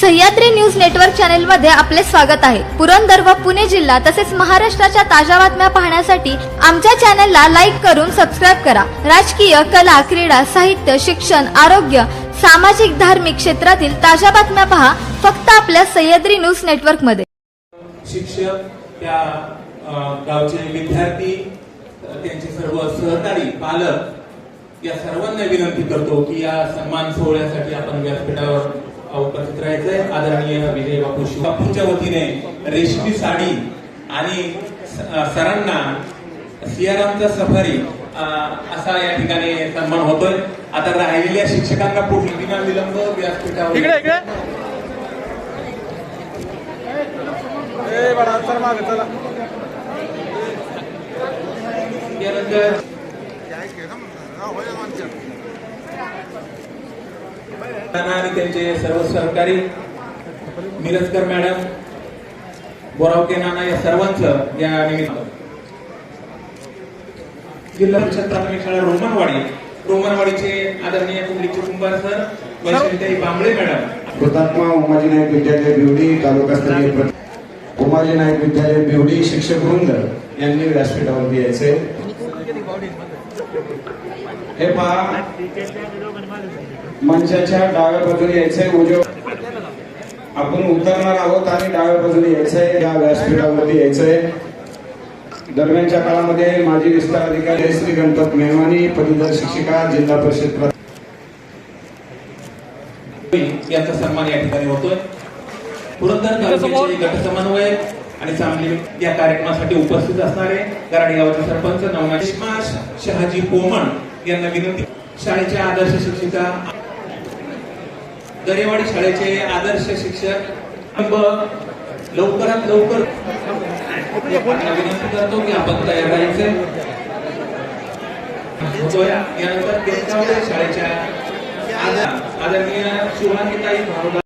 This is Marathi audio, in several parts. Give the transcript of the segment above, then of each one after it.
सह्याद्री न्यूज नेटवर्क चॅनलमध्ये आपले स्वागत आहे. पुरंदर व पुणे जिल्हा तसेच महाराष्ट्राच्या ताज्या बातम्या पाहण्यासाठी आमच्या चॅनलला लाईक करून सबस्क्राईब करा. राजकीय कला क्रीडा साहित्य शिक्षण आरोग्य सामाजिक धार्मिक क्षेत्रातील ताज्या बातम्या पहा फक्त आपल्या सह्याद्री न्यूज नेटवर्कमध्ये शिक्षक त्या गावचे विद्यार्थी त्यांचे सर्व सहकारी पालक या सर्वांना विनंती करतो की या सन्मान सोहळ्यासाठी आपण व्यासपीठावर उपस्थित राहायचंय आदरणीय विजय बापू शिव बापूंच्या वतीने रेशमी साडी आणि सरांना सियारामचा सफारी असा या ठिकाणी सन्मान होतोय. आता राहिलेल्या शिक्षकांना पुढील विना विलंब व्यासपीठावर इकडे इकडे. ए बडा चल मागे चला. त्यानंतर त्यांना आणि त्यांचे सर्व सहकारी मिरजकर मॅडम बोरावके नाना या सर्वांचं या निमित्त. जिल्हा परिषद प्राथमिक शाळा रोमनवाडी. रोमनवाडीचे आदरणीय कुंडलीचे कुंभार सर वैशिताई बांबळे मॅडम. हुतात्मा उमाजी नाईक विद्यालय बिवडी तालुकास्तरीय प्र- उमाजी नाईक विद्यालय बिवडी शिक्षक वृंद यांनी व्यासपीठावरती यायचे हे पहा. मंचाच्या डाव्या बाजूने यायचंय उजव आपण उतरणार आहोत आणि डाव्या बाजूने यायचंय. या व्यासपीठावरती यायचंय. दरम्यानच्या काळामध्ये माजी विस्तार अधिकारी श्री गणपत मेहमानी पदवीधर शिक्षिका जिल्हा परिषद प्र- यांचा सन्मान या ठिकाणी होतोय. पुरंदर तालुक्याचे गटसमन्वयक आणि चांगली या कार्यक्रमासाठी उपस्थित असणारे गराडी गावाचे सरपंच नवना रेश्मा शहाजी पोमण यांना विनंती. शाळेच्या आदर्श शिक्षिका दरेवाडी शाळेचे आदर्श शिक्षक लवकरात लवकर. विनंती करतो की आपण तयार राहायचं. यानंतर केंद्रावरील शाळेच्या आदरणीय शुभांगीताई भावना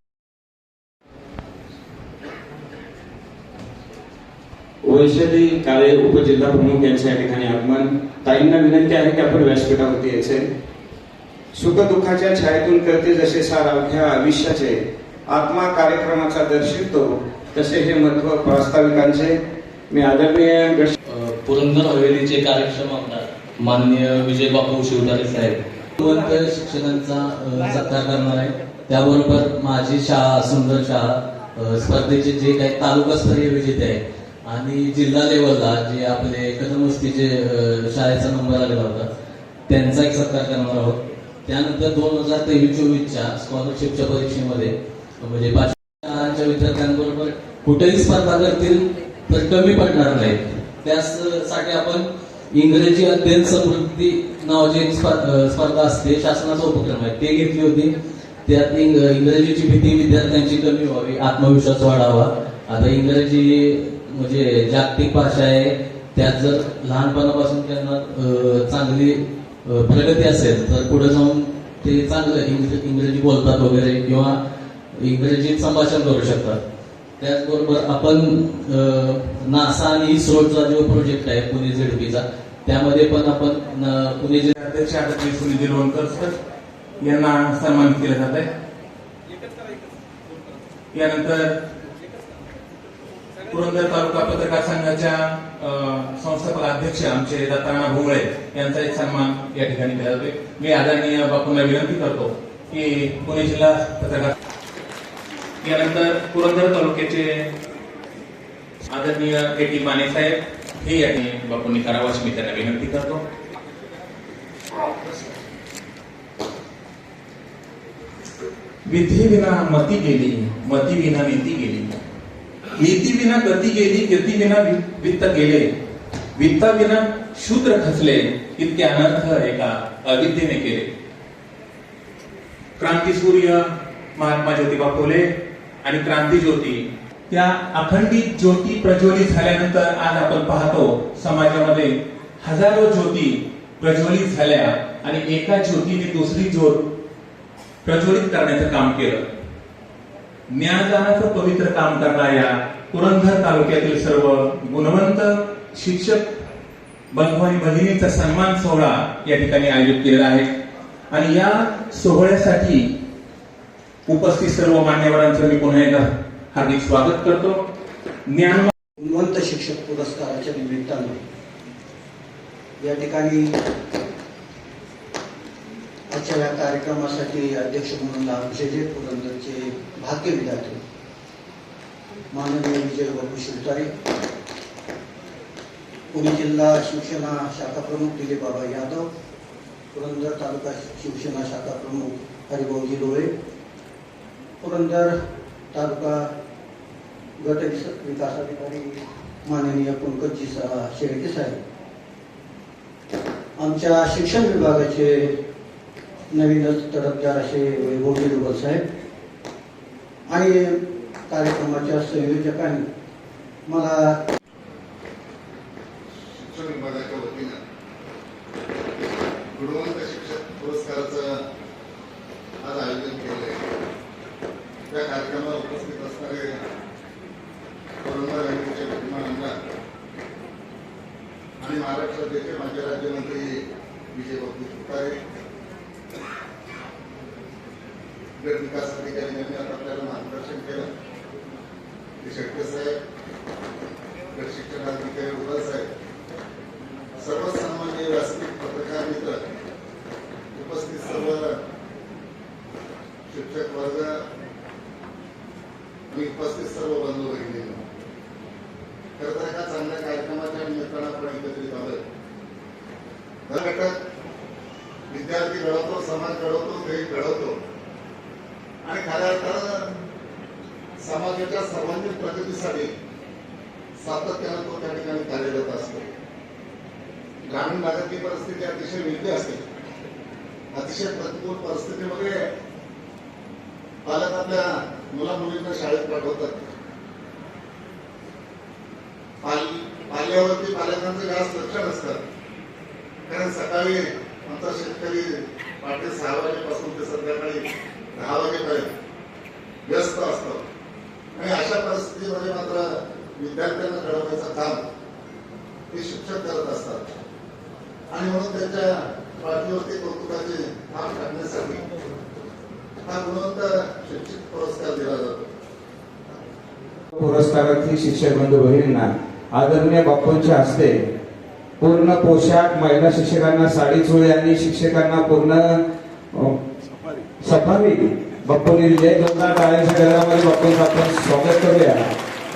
वैशाली काळे उपजिल्हा प्रमुख यांच्या या ठिकाणी आगमन. ताईंना विनंती आहे की आपण व्यासपीठावरती यायचे. सुख दुःखाच्या छायेतून करते जसे सार अवघ्या आयुष्याचे. आत्मा कार्यक्रमाचा दर्शितो तसे हे महत्त्व प्रास्ताविकांचे. मी आदरणीय पुरंदर हवेलीचे कार्यक्षम आमदार माननीय विजय बापू शिवतारे साहेब. जिवंत शिक्षकांचा सत्कार करणार आहे. त्याबरोबर माझी शाळा सुंदर शाळा स्पर्धेचे जे काही तालुकास्तरीय विजेते आहेत आणि जिल्हा लेवलला जे आपले कदमस्तीचे शाळेचा नंबर आलेला होता त्यांचा एक सत्कार करणार आहोत. त्यानंतर दोन हजार तेवीस चोवीसच्या स्कॉलरशिपच्या परीक्षेमध्ये म्हणजे पाचव्या विद्यार्थ्यांबरोबर कुठेही स्पर्धा करतील तर कमी पडणार नाही त्यासाठी आपण इंग्रजी अध्ययन समृद्धी नावाची एक स्पर्धा असते शासनाचा उपक्रम आहे. ते घेतली होती. त्यात इंग्रजीची भीती विद्यार्थ्यांची कमी व्हावी आत्मविश्वास वाढावा. आता इंग्रजी म्हणजे जागतिक भाषा आहे. त्यात जर लहानपणापासून त्यांना चांगली प्रगती असेल तर पुढे जाऊन ते चांगलं इंग्रजी बोलतात वगैरे किंवा इंग्रजीत संभाषण करू शकतात. त्याचबरोबर आपण नासा आणि इस्रोचा जो प्रोजेक्ट आहे पुणे झेडपीचा त्यामध्ये पण आपण पुणे झेड अध्यक्ष आदरणीय सुनील लोणकर सर यांना सन्मानित केलं जात आहे. यानंतर पुरंदर तालुका पत्रकार संघाच्या संस्थापक अध्यक्ष आमचे दत्ताना भोंगळे यांचा एक सन्मान या ठिकाणी केला जातोय. मी आदरणीय बापूंना विनंती करतो की पुणे जिल्हा पत्रकार यानंतर पुरंदर तालुक्याचे आदरणीय ए टी माने साहेब हे या ठिकाणी बापूंनी करावं अशी मी त्यांना विनंती करतो. विधी विना मती गेली मती विना नीती गेली. नीती विना गती गेली गती विना वित्त गेले. वित्ता विना शूद्र खचले इतके अनर्थ एका अविद्येने केले. क्रांती सूर्य महात्मा ज्योतिबा फुले आणि क्रांती ज्योती त्या अखंडित ज्योती प्रज्वलित झाल्यानंतर आज आपण पाहतो समाजामध्ये हजारो ज्योती प्रज्वलित झाल्या आणि एका ज्योतीने दुसरी ज्योत प्रज्वलित करण्याचं काम केलं. ज्ञानदानाचं पवित्र काम करणाऱ्या पुरंदर तालुक्यातील सर्व गुणवंत शिक्षक बंधू आणि भगिनीचा सन्मान सोहळा या ठिकाणी आयोजित केलेला आहे. आणि या सोहळ्यासाठी उपस्थित सर्व मान्यवरांचं मी पुन्हा एकदा हार्दिक स्वागत करतो. ज्ञान गुणवंत शिक्षक पुरस्काराच्या निमित्तानं या ठिकाणी आजच्या या कार्यक्रमासाठी अध्यक्ष म्हणून आमचे जे पुरंदरचे भाग्य विद्यार्थी माननीय विजय बाबू शिवतारे पुणे जिल्हा शिवसेना शाखा प्रमुख दिलीप बाबा यादव पुरंदर तालुका शिवसेना शाखा प्रमुख हरिभाऊजी डोळे पुरंदर तालुका गट विकास अधिकारी माननीय पंकजी सा- शेळके साहेब. आमच्या शिक्षण विभागाचे नवीनच तडफदार असे वैभवजी डुबल साहेब. आणि कार्यक्रमाच्या संयोजकांनी मला शिक्षण विभागाच्या वतीनं गुणवंत शिक्षक पुरस्काराचं आज आयोजन केलं आहे. त्या कार्यक्रमाला उपस्थित असणारे कोरोना बँकेचे विद्यमान आमदार आणि महाराष्ट्र देखील माजी राज्यमंत्री विजय बाबू तुकारे आपल्या विकास अधिकारी यांनी आता आपल्याला मार्गदर्शन केलं ते शेट्टे साहेब गट शिक्षण अधिकारी उदय साहेब सर्वसामान्य व्यासपीठ पत्रकार मित्र उपस्थित सर्व शिक्षक वर्ग आणि उपस्थित सर्व बंधू भगिनी खरंतर एका चांगल्या कार्यक्रमाच्या निमित्तानं आपण एकत्रित आलोय घटक विद्यार्थी घडवतो समाज घडवतो देश घडवतो आणि खऱ्या अर्थानं समाजाच्या सर्वांगीण प्रगतीसाठी सातत्यानं तो त्या ठिकाणी कार्यरत असतो. ग्रामीण भागातली परिस्थिती अतिशय वेगळी असते. अतिशय प्रतिकूल परिस्थितीमध्ये पालक आपल्या मुला मुलींना शाळेत पाठवतात. पाल पाल्यावरती पालकांचं जास्त लक्ष नसतं कारण सकाळी आमचा शेतकरी पहाटे सहा वाजेपासून ते संध्याकाळी दहा वाजेपर्यंत व्यस्त असतो. आणि अशा परिस्थितीमध्ये मात्र विद्यार्थ्यांना घडवण्याचं काम हे शिक्षक करत असतात. आणि म्हणून त्यांच्या पाठीवरती कौतुकाचे काम काढण्यासाठी हा गुणवंत शिक्षक पुरस्कार दिला जातो. पुरस्कारार्थी शिक्षक बंधू बहिणींना आदरणीय बापूंच्या हस्ते पूर्ण पोशाख महिला शिक्षकांना साडी चोळी आणि शिक्षकांना पूर्ण अ, सफारी बाप्पूंनी गंगा आहे दोनदा टाळ्यांच्या गजरामध्ये बापूंचं आपण स्वागत करूया.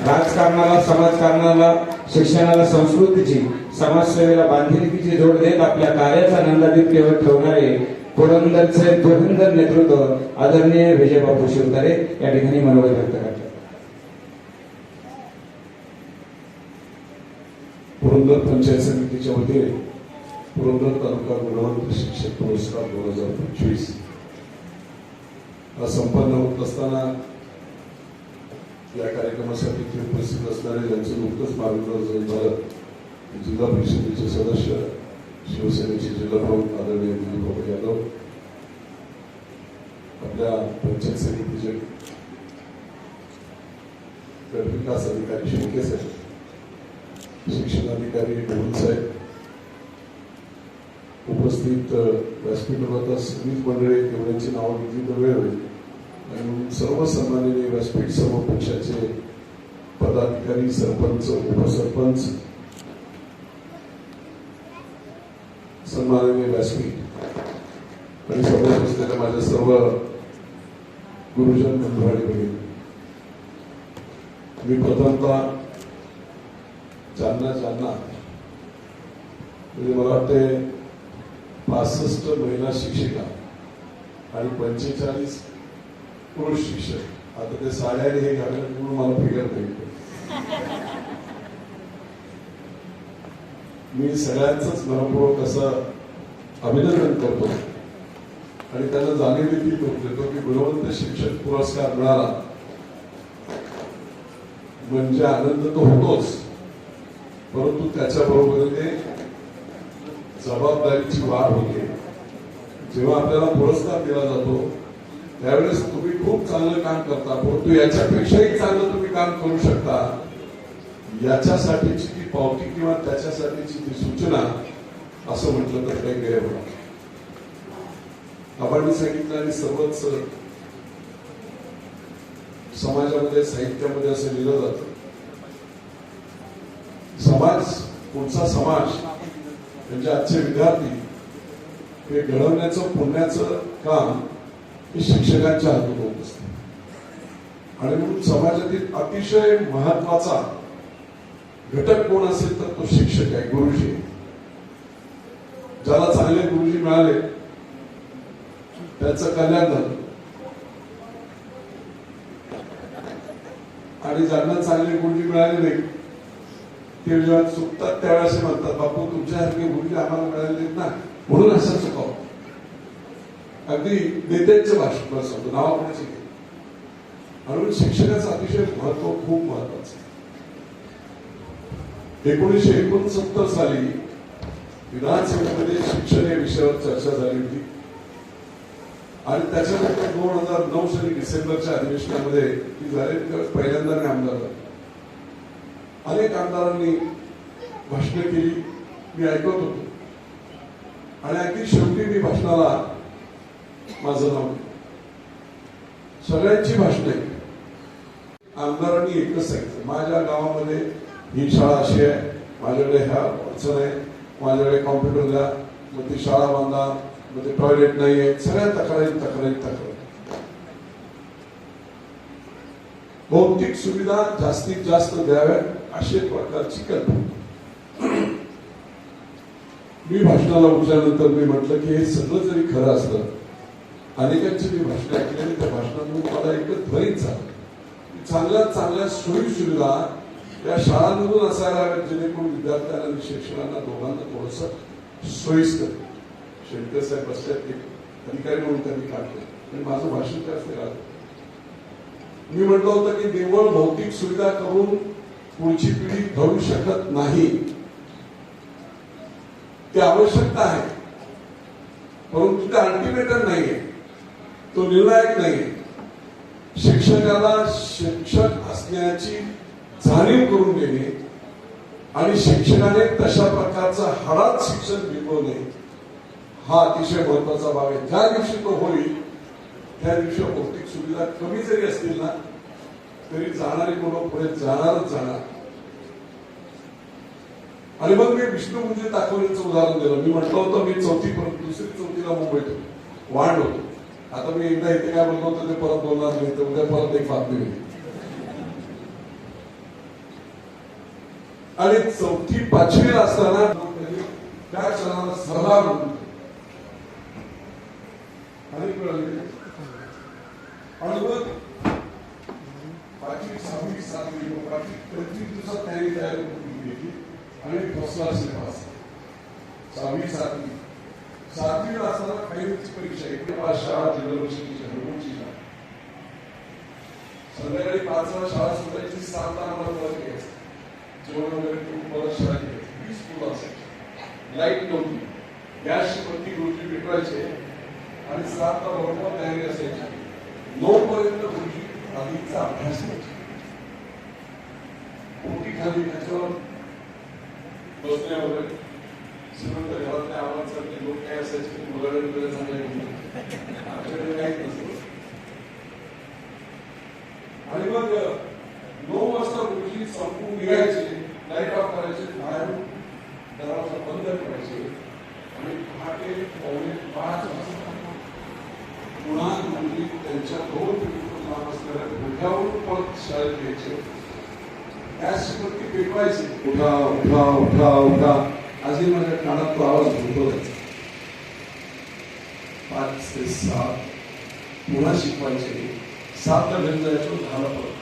राजकारणाला समाजकारणाला शिक्षणाला संस्कृतीची समाजसेवेला बांधिलकीची जोड देत आपल्या कार्याचा नंदादीप केवळ ठेवणारे पुरंदरचे पुरंदर नेतृत्व आदरणीय विजय बापू शिवतारे या ठिकाणी मनोगत व्यक्त करतात. पुरंदर पंचायत समितीच्या वतीने पुरंदर तालुका गुणवंत शिक्षक पुरस्कार दोन हजार पंचवीस संपन्न होत असताना या कार्यक्रमासाठी ते उपस्थित असणारे ज्यांचं नुकतंच मार्गदर्शन झालं जिल्हा परिषदेचे सदस्य शिवसेनेचे जिल्हा प्रमुख आदरणीय दिलीप यादव आपल्या पंचायत समितीचे गट विकास अधिकारी शिंके साहेब शिक्षणाधिकारी ढोल साहेब उपस्थित अ, व्यासपीठावर आता सगळीच मंडळी एवढ्यांची नावं घेतली तर वेळ होईल. सर्व सन्माननीय व्यासपीठ सर्व पक्षाचे पदाधिकारी सरपंच उपसरपंच सन्माननीय व्यासपीठ आणि समोर असलेल्या माझ्या सर्व गुरुजन बंधू आणि भगिनी मी प्रथमता जालना जालना म्हणजे मला वाटते पासष्ट महिला शिक्षिका आणि पंचेचाळीस पुरुष शिक्षक. आता ते साड्याने हे घालत म्हणून मला फिगर नाही. मी सगळ्यांचंच मनपूर्वक असं अभिनंदन करतो. आणि त्यांना जाणीव देखील करून देतो की गुणवंत शिक्षक पुरस्कार मिळाला. म्हणजे आनंद तो होतोच. परंतु त्याच्याबरोबर ते जबाबदारीची वाढ होते. जेव्हा आपल्याला पुरस्कार दिला जातो त्यावेळेस तुम्ही खूप चांगलं काम करता. परंतु याच्यापेक्षाही चांगलं तुम्ही काम करू शकता. याच्यासाठीची ती पावती किंवा त्याच्यासाठीची ती सूचना असं म्हटलं तर काही गैर आपण सांगितलं आणि सर्वच समाजामध्ये साहित्यामध्ये असं लिहिलं जातं. समाज पुढचा समाज म्हणजे आजचे विद्यार्थी हे घडवण्याचं पुण्याचं काम ही शिक्षकांच्या हातात होत असते. आणि म्हणून समाजातील अतिशय महत्त्वाचा घटक कोण असेल तर तो शिक्षक आहे गुरुजी. ज्याला चांगले गुरुजी मिळाले त्याचं कल्याण झालं. आणि ज्यांना चांगले गुरुजी मिळाले नाही ते जेव्हा चुकतात त्यावेळेस म्हणतात बापू तुमच्यासारखे गुरुजी आम्हाला मिळाले नाहीत. ना म्हणून असं चुकावं अगदी नेत्यांचं भाषण मला सांगतो नावाप्रमाणे म्हणून शिक्षणाचं अतिशय महत्त्व खूप महत्वाचं आहे. एकोणीसशे एकोणसत्तर साली विधानसभेमध्ये शिक्षण या विषयावर चर्चा झाली होती. आणि त्याच्यानंतर दोन हजार नऊ साली डिसेंबरच्या अधिवेशनामध्ये ती झाली पहिल्यांदा मी आमदार झालो. अनेक आमदारांनी भाषणं केली मी ऐकत होतो. आणि अगदी शेवटी मी भाषणाला माझं नाव सगळ्यांची भाषण. आहे आमदारांनी एकच सांगितलं माझ्या गावामध्ये ही शाळा अशी आहे. माझ्याकडे ह्या अडचण आहे. माझ्याकडे कॉम्प्युटर द्या. मग ती शाळा बांधा. मग ते टॉयलेट नाही आहे सगळ्या तक्रारी तक्रारी तक्रारी. भौतिक सुविधा जास्तीत जास्त द्याव्या अशी प्रकारची कल्पना. मी भाषणाला उठल्यानंतर मी म्हटलं की हे सगळं जरी खरं असलं अनेकांची मी भाषण ऐकलेली त्या भाषणातून मला एकच बरीच झालं. चांगल्या चांगल्या सोयी सुविधा या शाळांमधून असायला हव्यात जेणेकरून विद्यार्थ्यांना आणि शिक्षकांना दोघांना थोडस सोयीस्कर. शेतकर साहेब असतात एक अधिकारी म्हणून त्यांनी काढले आणि माझं भाषण त्याच राहतं मी म्हटलं होतं की केवळ भौतिक सुविधा करून पुढची पिढी घडू शकत नाही. ते आवश्यकता आहे. परंतु ते अल्टिमेटम नाहीये. तो निर्णायक नाही. शिक्षकाला शिक्षक असण्याची जाणीव करून देणे आणि शिक्षकाने तशा प्रकारचा हडात शिक्षण बिंबवणे हा अतिशय महत्त्वाचा भाग आहे. ज्या दिवशी तो होईल त्या दिवशी भौतिक सुविधा कमी जरी असतील ना तरी जाणारी मुलं पुढे जाणारच जाणार. आणि मग मी विष्णू म्हणजे दाखवण्याचं उदाहरण दिलं. मी म्हटलं होतं मी चौथी पर्यंत दुसरी चौथीला मुंबईत वाढ होतो आता मी एकदा इथे काय बोललो होतो ते परत बोलणार नाही. तर उद्या परत एक बातमी होईल. आणि चौथी पाचवीला असताना त्या क्षणाला सरदार म्हणून आणि मग पाचवी सहावी सातवी पाचवी पंचवीस दिवसात तयारी तयार करून घेतली. आणि फसला क्लास सहावी सातवी सातवीला असताना फायनलची परीक्षा आहे पाच शाळा जिल्हा परिषदेची हरवूनची शाळा. संध्याकाळी पाच वेळा शाळा सुटायची सात आम्हाला परत घ्यायचं जेवण वगैरे करून परत शाळा घ्यायची वीस मुलं असायची. लाइट नव्हती. गॅसची पत्ती गोष्टी पेटवायचे आणि सातला बरोबर तयारी असायची. नऊ पर्यंत आधीचा अभ्यास करायचे पोटी खाली त्याच्यावर बसण्या वगैरे श्रीमंत घरातले आवाजासारखे लोक काय असायचे की मुलाकडे वगैरे चांगले आमच्याकडे काहीच नसतं. आणि मग नऊ वाजता मुलगी संपून निघायचे लाइट ऑफ करायचे बाहेर दरवाजा बंद करायचे. आणि पहाटे पावणे पाच वाजता पुन्हा म्हणजे मुलगी त्यांच्या दोन किलोमीटर लांब असलेल्या गुढ्यावरून परत शाळेत घ्यायचे त्याच पत्ती पेटवायची. उठा उठा उठा उठा. आजही माझ्या कानात तो आवाज घुमतो जायचा पाच ते सात. पुन्हा शिकवायचे. सातला घरी जायचो दहाला परत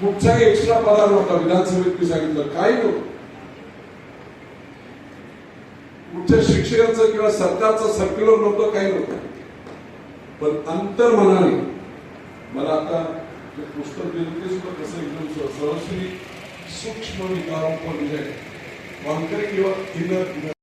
कुठचाही एक्स्ट्रा पगार होता? विधानसभेत मी सांगितलं काही नव्हतं. कुठच्या शिक्षकाचं किंवा सरकारचं सर्क्युलर नव्हतं काही नव्हतं. पण अंतर मनाने मला आता पुस्तक दिलं ते सुद्धा कसं एकदम सहस्री सूक्ष्म विकारोपण म्हणजे कॉन्करिंग किंवा इनर